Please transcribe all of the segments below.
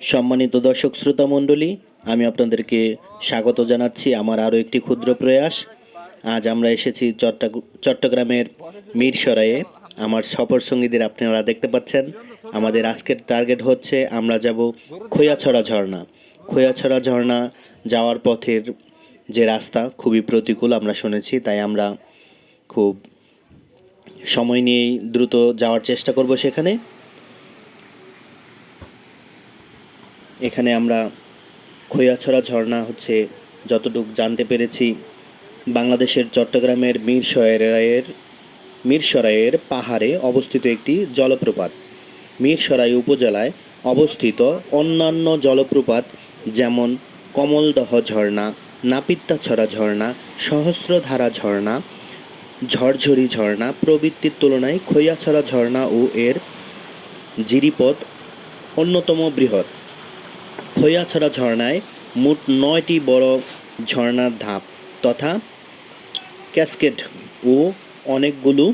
সম্মানিত দর্শক শ্রোতা মণ্ডলী, আমি আপনাদেরকে স্বাগত জানাচ্ছি আমার আরও একটি ক্ষুদ্র প্রয়াস। আজ আমরা এসেছি চট্টগ, চট্টগ্রামের মিরসরাইয়ে। আমার সফর সঙ্গীদের আপনারা দেখতে পাচ্ছেন। আমাদের আজকের টার্গেট হচ্ছে আমরা যাব খৈয়াছড়া ঝর্ণা। খৈয়াছড়া ঝর্ণা যাওয়ার পথের যে রাস্তা খুবই প্রতিকূল, আমরা শুনেছি, তাই আমরা খুব সময় নিয়েই দ্রুত যাওয়ার চেষ্টা করব সেখানে। এখানে আমরা খৈয়াছড়া ঝর্ণা হচ্ছে যতটুক জানতে পেরেছি। বাংলাদেশের চট্টগ্রামের মিরসরাইয়ের মিরসরাইয়ের পাহাড়ে অবস্থিত একটি জলপ্রপাত। মিরসরাই উপজেলায় অবস্থিত অন্যান্য জলপ্রপাত যেমন কমলদহ ঝর্ণা, নাপিত্তাছড়া ঝর্ণা, সহস্রধারা ঝর্ণা ঝরঝরি ঝর্ণা প্রবৃত্তির তুলনায় খৈয়াছড়া ঝর্ণা ও এর জিরিপথ অন্যতম বৃহৎ। খৈয়াছড়া ঝর্ণায় মোট নয়টি বড় ঝর্ণার ধাপ তথা ক্যাসকেট ও অনেকগুলো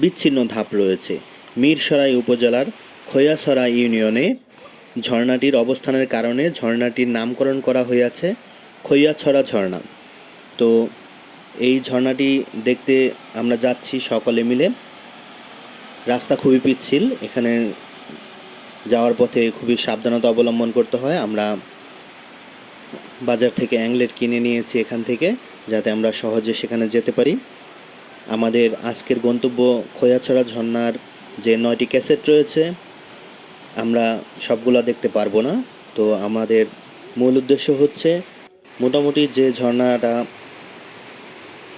বিচ্ছিন্ন ধাপ রয়েছে। মিরসরাই উপজেলার খৈয়াছড়া ইউনিয়নে ঝর্ণাটির অবস্থানের কারণে ঝর্ণাটির নামকরণ করা হয়েছে খৈয়াছড়া ঝর্ণা। তো এই ঝর্ণাটি দেখতে আমরা যাচ্ছি সকলে মিলে। রাস্তা খুবই পিচ্ছিল, এখানে যাওয়ার পথে খুবই সাবধানতা অবলম্বন করতে হয়। আমরা বাজার থেকে অ্যাংলেট কিনে নিয়েছি এখান থেকে, যাতে আমরা সহজে সেখানে যেতে পারি। আমাদের আজকের গন্তব্য খোয়াছড়া ঝর্ণার যে নয়টি ক্যাসেট রয়েছে, আমরা সবগুলো দেখতে পারব না। তো আমাদের মূল উদ্দেশ্য হচ্ছে, মোটামুটি যে ঝর্ণাটা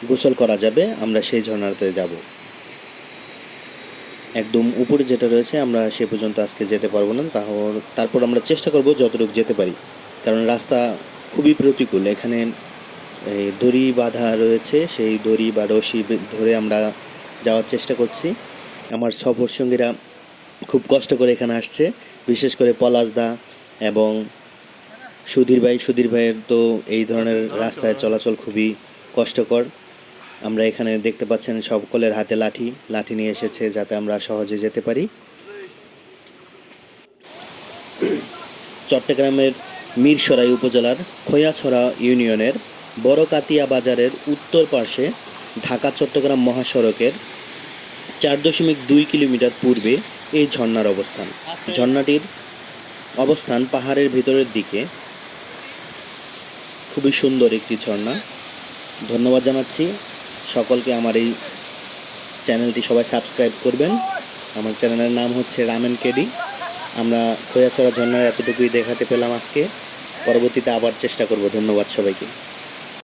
গোসল করা যাবে, আমরা সেই ঝর্ণাতে যাব। একদম উপরে যেটা রয়েছে, আমরা সে পর্যন্ত আজকে যেতে পারব না। তাহলে তারপর আমরা চেষ্টা করব যতটুকু যেতে পারি। কারণ রাস্তা খুবই প্রতিকূল। এখানে দড়ি বাঁধা রয়েছে। সেই দড়ি বা রশি ধরে আমরা যাওয়ার চেষ্টা করছি। আমার সফর সঙ্গীরা খুব কষ্ট করে এখানে আসছে। বিশেষ করে পলাশদা এবং সুধীর ভাই। সুধীর ভাইয়ের তো এই ধরনের রাস্তায় চলাচল খুবই কষ্টকর। আমরা এখানে দেখতে পাচ্ছেন সকলের হাতে লাঠি। লাঠি নিয়ে এসেছে যাতে আমরা সহজে যেতে পারি। চট্টগ্রামের মিরসরাই উপজেলার খৈয়াছড়া ইউনিয়নের বড়কাতিয়া বাজারের উত্তর পাশে ঢাকা চট্টগ্রাম মহাসড়কের চার দশমিক দুই কিলোমিটার পূর্বে এই ঝর্ণার অবস্থান। ঝর্ণাটির অবস্থান পাহাড়ের ভিতরের দিকে। খুবই সুন্দর একটি ঝর্ণা। ধন্যবাদ জানাচ্ছি। সকলকে আমার এই চ্যানেলটি সবাই সাবস্ক্রাইব করবেন। আমার চ্যানেলের নাম হচ্ছে রামেন কেডি। আমরা খোয়াছড়া ঝর্ণার এতটুকুই দেখাতে পেলাম আজকে। পরবর্তীতে আবার চেষ্টা করব। ধন্যবাদ সবাইকে।